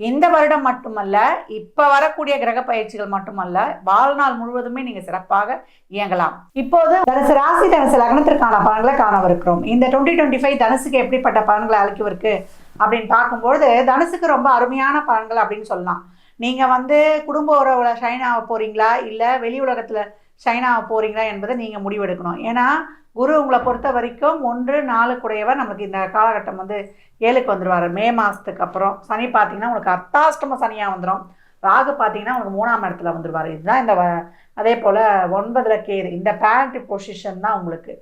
இந்த வருடம் மட்டுமல்ல இப்போ வரக்கூடிய கிரக பயிற்சிகள் மட்டுமல்ல வாழ்நாள் முழுவதுமே நீங்கள் சிறப்பாக இயங்கலாம். இப்போது தனுசு ராசி தனுசு லக்னத்திற்கான பலன்களை காணவிருக்கிறோம். இந்த டுவெண்ட்டி டுவெண்ட்டி ஃபைவ் தனுசுக்கு எப்படிப்பட்ட பலன்களை அளிக்கவிருக்கு அப்படின்னு பார்க்கும்பொழுது தனுசுக்கு ரொம்ப அருமையான பலன்கள் அப்படின்னு சொல்லலாம். நீங்கள் வந்து குடும்ப உறவுல ஷைன் ஆக போகிறீங்களா இல்லை வெளி உலகத்தில் ஷைன் ஆக போகிறீங்களா என்பதை நீங்கள் முடிவெடுக்கணும். ஏன்னா குரு உங்களை பொறுத்த வரைக்கும் ஒன்று நாளுக்குடையவர் நமக்கு இந்த காலகட்டம் வந்து ஏழுக்கு வந்துடுவார் மே மாதத்துக்கு அப்புறம். சனி பார்த்தீங்கன்னா உங்களுக்கு அர்த்தாஷ்டம சனியாக வந்துடும் ராகு பார்த்தீங்கன்னா உங்களுக்கு மூணாம் இடத்துல வந்துடுவார் இதுதான் இந்த வ- அதே போல் ஒன்பதில் கேது. இந்த பேரண்ட் பொசிஷன் தான் உங்களுக்கு.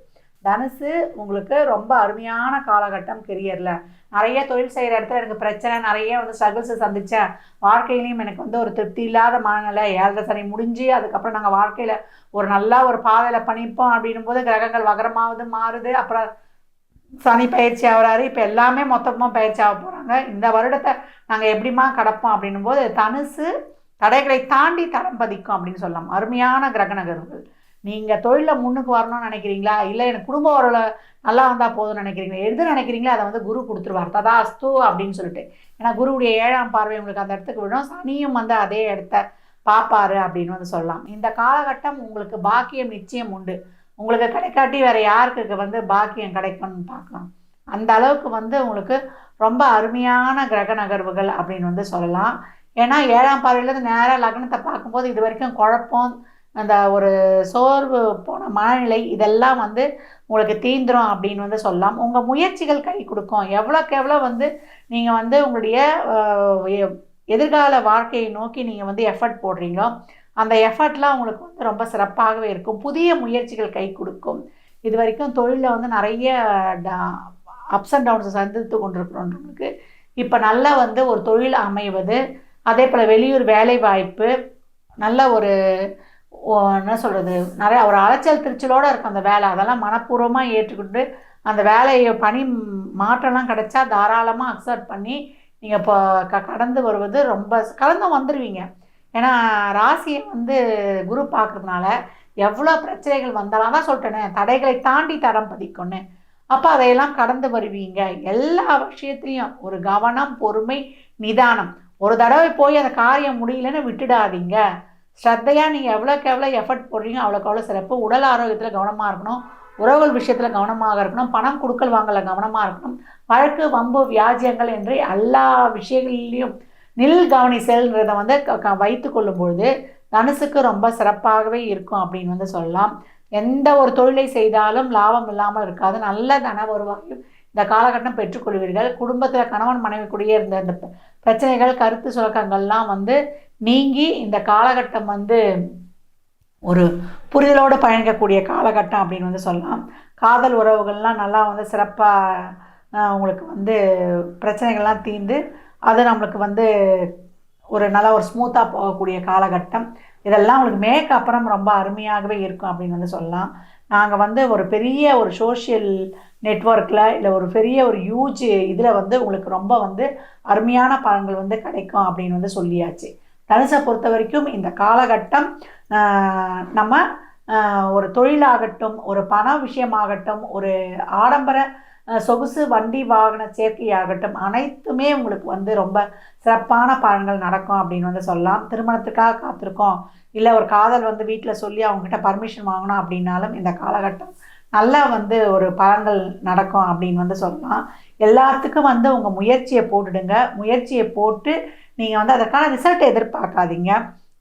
தனுசு உங்களுக்கு ரொம்ப அருமையான காலகட்டம் கெரியரில் நிறைய தொழில் செய்கிற இடத்துல எனக்கு பிரச்சனை நிறைய வந்து ஸ்ட்ரகிள்ஸை சந்தித்தேன் வாழ்க்கையிலையும் எனக்கு வந்து ஒரு திருப்தி இல்லாத மனநிலை. ஏழரை சனி முடிஞ்சு அதுக்கப்புறம் நாங்கள் வாழ்க்கையில் ஒரு நல்ல ஒரு பாதையில் பணிப்போம் அப்படின்னும் போது கிரகங்கள் வகரமாவது மாறுது. அப்புறம் சனி பயிற்சி ஆகிறாரு. இப்போ எல்லாமே மொத்தமாக பயிற்சி ஆக போகிறாங்க இந்த வருடத்தை நாங்கள் எப்படிமா கடப்போம் அப்படின்னும் போது தனுசு தடைகளை தாண்டி தடம் பதிக்கும் அப்படின்னு சொல்லலாம். அருமையான கிரக நகர்வுகள். நீங்கள் தொழிலில் முன்னுக்கு வரணும்னு நினைக்கிறீங்களா? இல்லை எனக்கு குடும்ப உறவில் நல்லா வந்தால் போதும்னு நினைக்கிறீங்களா? எது நினைக்கிறீங்களோ? அதை வந்து குரு கொடுத்துருவார். ததா அஸ்து அப்படின்னு சொல்லிட்டு. ஏன்னா குருவுடைய ஏழாம் பார்வை உங்களுக்கு அந்த இடத்துக்கு விடும் சனியும் வந்து அதே இடத்த பார்ப்பாரு அப்படின்னு வந்து சொல்லலாம். இந்த காலகட்டம் உங்களுக்கு பாக்கியம் நிச்சயம் உண்டு. உங்களுக்கு கிடைக்காட்டி வேறு யாருக்கு வந்து பாக்கியம் கிடைக்கும்னு பார்க்கலாம். அந்த அளவுக்கு வந்து உங்களுக்கு ரொம்ப அருமையான கிரக நகர்வுகள் அப்படின்னு வந்து சொல்லலாம். ஏன்னா ஏழாம் பார்வையிலேருந்து நேராக லக்னத்தை பார்க்கும்போது இது வரைக்கும் குழப்பம் அந்த ஒரு சோர்வு போன மனநிலை இதெல்லாம் வந்து உங்களுக்கு தீந்துரும் அப்படின்னு வந்து சொல்லலாம். உங்கள் முயற்சிகள் கை கொடுக்கும். எவ்வளோக்கு எவ்வளோ வந்து நீங்கள் வந்து உங்களுடைய எதிர்கால வாழ்க்கையை நோக்கி நீங்கள் வந்து எஃபர்ட் போடுறீங்களோ அந்த எஃபர்ட்லாம் உங்களுக்கு வந்து ரொம்ப சிறப்பாகவே இருக்கும். புதிய முயற்சிகள் கை கொடுக்கும். இது வரைக்கும் தொழிலில் வந்து நிறைய அப்ஸ் அண்ட் டவுன்ஸை சந்தித்து கொண்டிருக்கிறோன்றவங்களுக்கு இப்போ நல்லா வந்து ஒரு தொழில் அமைவது அதே போல் வெளியூர் வேலை வாய்ப்பு நல்ல ஒரு என்ன சொல்கிறது நிறைய ஒரு அலைச்சல் திருச்சலோடு இருக்கும் அந்த வேலை. அதெல்லாம் மனப்பூர்வமாக ஏற்றுக்கிட்டு அந்த வேலையை பணி மாற்றம்லாம் கிடைச்சா தாராளமாக அக்செப்ட் பண்ணி நீங்கள் இப்போ க கடந்து வருவது ரொம்ப கடந்து வந்துடுவீங்க ஏன்னா ராசியை வந்து குரு பார்க்குறதுனால எவ்வளோ பிரச்சனைகள் வந்தாலும் தான் சொல்லிட்டேனே தடைகளை தாண்டி தடம் பதிக்கும்னு. அப்போ அதையெல்லாம் கடந்து வருவீங்க. எல்லா விஷயத்துலையும் ஒரு கவனம் பொறுமை நிதானம். ஒரு தடவை போய் அந்த காரியம் முடியலன்னு விட்டுடாதீங்க. ஸ்ரத்தையாக நீங்கள் எவ்வளோக்கு எவ்வளோ எஃபர்ட் போடுறீங்க அவ்வளோக்கு அவ்வளோ சிறப்பு. உடல் ஆரோக்கியத்தில் கவனமாக இருக்கணும். உறவுகள் விஷயத்தில் கவனமாக இருக்கணும். பணம் கொடுக்கல் வாங்கல கவனமாக இருக்கணும். வழக்கு வம்பு வியாஜியங்கள் என்று எல்லா விஷயங்கள்லையும் நில் கவனி செல்ன்றதை வந்து க- க- வைத்து கொள்ளும் பொழுது தனுசுக்கு ரொம்ப சிறப்பாகவே இருக்கும் அப்படின்னு வந்து சொல்லலாம். எந்த ஒரு தொழிலை செய்தாலும் லாபம் இல்லாமல் இருக்காது. நல்ல தன வருவாயும் இந்த காலகட்டம் பெற்றுக்கொள்வீர்கள். குடும்பத்தில் கணவன் மனைவி இருந்த இந்த பிரச்சனைகள் கருத்து சுழக்கங்கள்லாம் வந்து நீங்கி இந்த காலகட்டம் வந்து ஒரு புரிதலோடு பயணிக்கக்கூடிய காலகட்டம் அப்படின்னு வந்து சொல்லலாம். காதல் உறவுகள்லாம் நல்லா வந்து சிறப்பாக உங்களுக்கு வந்து பிரச்சனைகள்லாம் தீர்ந்து அது நம்மளுக்கு வந்து ஒரு நல்லா ஒரு ஸ்மூத்தாக போகக்கூடிய காலகட்டம். இதெல்லாம் உங்களுக்கு மேற்கு அப்புறம் ரொம்ப அருமையாகவே இருக்கும் அப்படின்னு வந்து சொல்லலாம். நாங்கள் வந்து ஒரு பெரிய ஒரு சோஷியல் நெட்ஒர்க்கில் இல்லை ஒரு பெரிய ஒரு ஹியூஜ் இதில் வந்து உங்களுக்கு ரொம்ப வந்து அருமையான பலன்கள் வந்து கிடைக்கும் அப்படின்னு வந்து சொல்லியாச்சு. தனுசை பொறுத்த வரைக்கும் இந்த காலகட்டம் நம்ம ஒரு தொழிலாகட்டும் ஒரு பண விஷயமாகட்டும் ஒரு ஆடம்பர சொகுசு வண்டி வாகன சேர்க்கையாகட்டும் அனைத்துமே உங்களுக்கு வந்து ரொம்ப சிறப்பான பலன்கள் நடக்கும் அப்படின்னு வந்து சொல்லலாம். திருமணத்துக்காக காத்திருக்கோம். இல்லை ஒரு காதல் வந்து வீட்டில் சொல்லி அவங்ககிட்ட பர்மிஷன் வாங்கணும் அப்படின்னாலும் இந்த காலகட்டம் நல்லா வந்து ஒரு பலன்கள் நடக்கும் அப்படின்னு வந்து சொல்லலாம். எல்லாத்துக்கும் வந்து உங்கள் முயற்சியை போட்டுடுங்க. முயற்சியை போட்டு நீங்கள் வந்து அதற்கான ரிசல்ட்டை எதிர்பார்க்காதீங்க.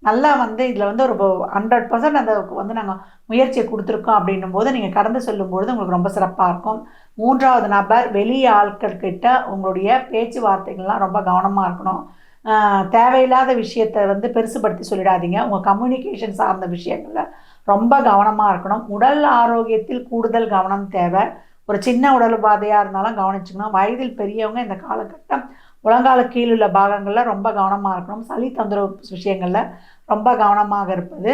நல்லா வந்து இதில் வந்து ஒரு ஹண்ட்ரட் பர்சன்ட் அந்த வந்து நாங்கள் முயற்சியை கொடுத்துருக்கோம் அப்படின்னும் போது நீங்கள் கடந்து சொல்லும்பொழுது உங்களுக்கு ரொம்ப சிறப்பாக இருக்கும். மூன்றாவது நபர் வெளிய ஆட்கள்கிட்ட உங்களுடைய பேச்சுவார்த்தைகள்லாம் ரொம்ப கவனமாக இருக்கணும். தேவையில்லாத விஷயத்தை வந்து பெருசுபடுத்தி சொல்லிடாதீங்க. உங்கள் கம்யூனிகேஷன் சார்ந்த விஷயங்களில் ரொம்ப கவனமாக இருக்கணும். உடல் ஆரோக்கியத்தில் கூடுதல் கவனம் தேவை. ஒரு சின்ன உடல் உபாதையாக இருந்தாலும் கவனிச்சுக்கணும். வயதில் பெரியவங்க இந்த காலகட்டம் முழங்கால கீழுள்ள பாகங்களில் ரொம்ப கவனமாக இருக்கணும். சளி தொந்தரவு விஷயங்களில் ரொம்ப கவனமாக இருப்பது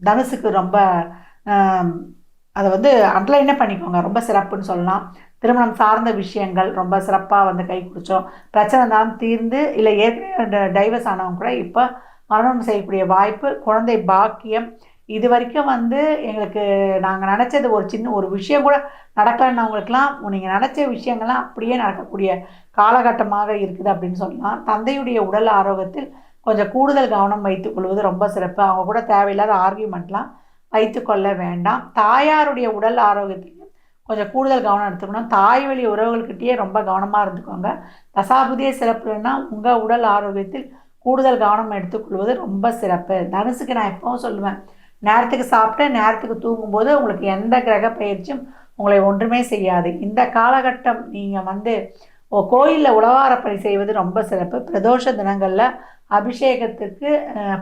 தனுசுக்கு ரொம்ப அதை வந்து அண்டர்லைனே பண்ணிக்கோங்க. ரொம்ப சிறப்புன்னு சொல்லலாம். திருமணம் சார்ந்த விஷயங்கள் ரொம்ப சிறப்பாக வந்து கை பிடிச்சோம் பிரச்சனை தான் தீர்ந்து இல்லை ஏற்கனவே டைவர்ஸ் ஆனவங்க கூட இப்போ மரணம் செய்யக்கூடிய வாய்ப்பு குழந்தை பாக்கியம் இது வரைக்கும் வந்து எங்களுக்கு நாங்கள் நினச்சது ஒரு சின்ன ஒரு விஷயம் கூட நடக்கலைன்னவங்களுக்குலாம் நீங்கள் நினச்ச விஷயங்கள்லாம் அப்படியே நடக்கக்கூடிய காலகட்டமாக இருக்குது அப்படின்னு சொல்லலாம் தந்தையுடைய உடல் ஆரோக்கியத்தில் கொஞ்சம் கூடுதல் கவனம் வைத்துக்கொள்வது ரொம்ப சிறப்பு. அவங்க கூட தேவையில்லாத ஆர்கியூமெண்ட்லாம் வைத்துக்கொள்ள வேண்டாம். தாயாருடைய உடல் ஆரோக்கியத்தையும் கொஞ்சம் கூடுதல் கவனம் எடுத்துக்கணும். தாய் வழி உறவுகள்கிட்டயே ரொம்ப கவனமாக இருந்துக்கோங்க. தசாபுதிய சிறப்புன்னா உங்கள் உடல் ஆரோக்கியத்தில் கூடுதல் கவனம் எடுத்துக்கொள்வது ரொம்ப சிறப்பு. தனுசுக்கு நான் எப்பவும் சொல்லுவேன் நேரத்துக்கு சாப்பிட்டு நேரத்துக்கு தூங்கும்போது உங்களுக்கு எந்த கிரக பயிற்சியும் உங்களை ஒன்றுமே செய்யாது. இந்த காலகட்டம் நீங்கள் வந்து கோயிலில் உழவாரப்பணி செய்வது ரொம்ப சிறப்பு. பிரதோஷ தினங்களில் அபிஷேகத்துக்கு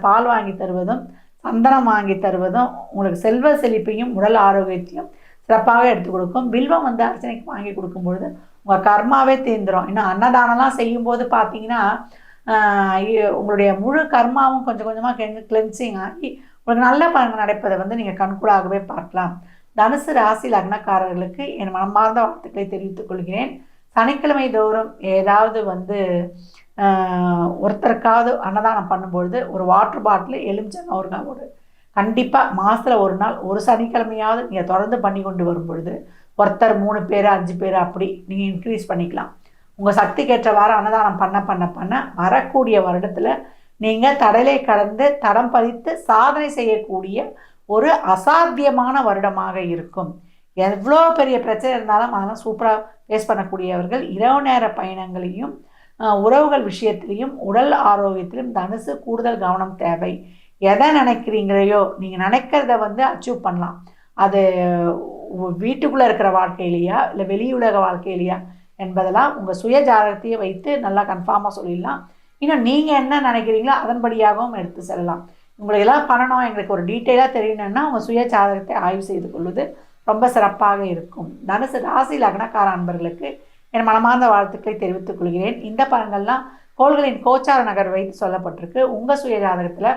பால் வாங்கி தருவதும் சந்தனம் வாங்கி தருவதும் உங்களுக்கு செல்வ செழிப்பையும் உடல் ஆரோக்கியத்தையும் சிறப்பாக எடுத்து கொடுக்கும். வில்வம் வந்து அர்ச்சனைக்கு வாங்கி கொடுக்கும் பொழுது உங்கள் கர்மாவே தீர்ந்துடும் இன்னும் அன்னதானம்லாம் செய்யும்போது பார்த்தீங்கன்னா உங்களுடைய முழு கர்மாவும் கொஞ்சம் கொஞ்சமாக கிளென்சிங் ஆகி ஒரு நல்ல பலன் நடப்பதை வந்து நீங்கள் கண்கூடாகவே பார்க்கலாம். தனுசு ராசி லக்னக்காரர்களுக்கு என் மனமார்ந்த வாழ்த்துக்களை தெரிவித்துக் கொள்கிறேன். சனிக்கிழமை தோறும் ஏதாவது வந்து ஒருத்தருக்காவது அன்னதானம் பண்ணும்பொழுது ஒரு வாட்டர் பாட்டில் எலுமிச்சம் ஒரு ஒரு கண்டிப்பாக மாதத்தில் ஒரு நாள் ஒரு சனிக்கிழமையாவது நீங்கள் தொடர்ந்து பண்ணி கொண்டு வரும் பொழுது ஒருத்தர் மூணு பேர் அஞ்சு பேர் அப்படி நீங்கள் இன்க்ரீஸ் பண்ணிக்கலாம். உங்கள் சக்திக்கேற்றவாறு அன்னதானம் பண்ண பண்ண பண்ண வரக்கூடிய வருடத்தில் நீங்கள் தடலை கடந்து தடம் பதித்து சாதனை செய்யக்கூடிய ஒரு அசாத்தியமான வருடமாக இருக்கும். எவ்வளோ பெரிய பிரச்சனை இருந்தாலும் அதெல்லாம் சூப்பராக ஃபேஸ் பண்ணக்கூடியவர்கள் இரவு நேர பயணங்களையும் உறவுகள் விஷயத்திலையும் உடல் ஆரோக்கியத்திலும் தனுசு கூடுதல் கவனம் தேவை. எதை நினைக்கிறீங்களையோ நீங்கள் நினைக்கிறத வந்து அச்சீவ் பண்ணலாம். அது வீட்டுக்குள்ளே இருக்கிற வாழ்க்கையிலையா இல்லை வெளியுலக வாழ்க்கையிலையா என்பதெல்லாம் உங்கள் சுய ஜாதகத்தையே வைத்து நல்லா கன்ஃபார்மாக சொல்லிடலாம். இன்னும் நீங்கள் என்ன நினைக்கிறீங்களோ அதன்படியாகவும் எடுத்து செல்லலாம். உங்களுக்கு எல்லாம் பண்ணணும் எங்களுக்கு ஒரு டீட்டெயிலாக தெரியணும்னா உங்கள் சுய ஜாதகத்தை ஆய்வு செய்து கொள்வது ரொம்ப சிறப்பாக இருக்கும். தனுசு ராசி லக்னக்கார அன்பர்களுக்கு என் மனமார்ந்த வாழ்த்துக்களை தெரிவித்துக் கொள்கிறேன். இந்த பலன்கள்லாம் கோள்களின் கோச்சார நகர் வைத்து சொல்லப்பட்டிருக்கு. உங்கள் சுய ஜாதகத்தில்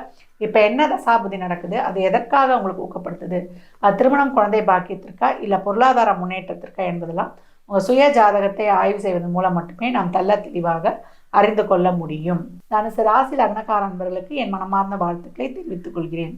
இப்போ என்ன தசாபுதி நடக்குது? அது எதற்காக உங்களுக்கு ஊக்கப்படுத்துது? அது திருமணம் குழந்தை பாக்கியத்திற்கா இல்லை பொருளாதார முன்னேற்றத்திற்கா என்பதெல்லாம் உங்கள் சுய ஜாதகத்தை ஆய்வு செய்வதன் மூலம் மட்டுமே நாம் தெள்ள தெளிவாக அறிந்து கொள்ள முடியும். தனுசு ராசி லக்னக்காரன்பர்களுக்கு என் மனமார்ந்த வாழ்த்துக்களை தெரிவித்துக் கொள்கிறேன்.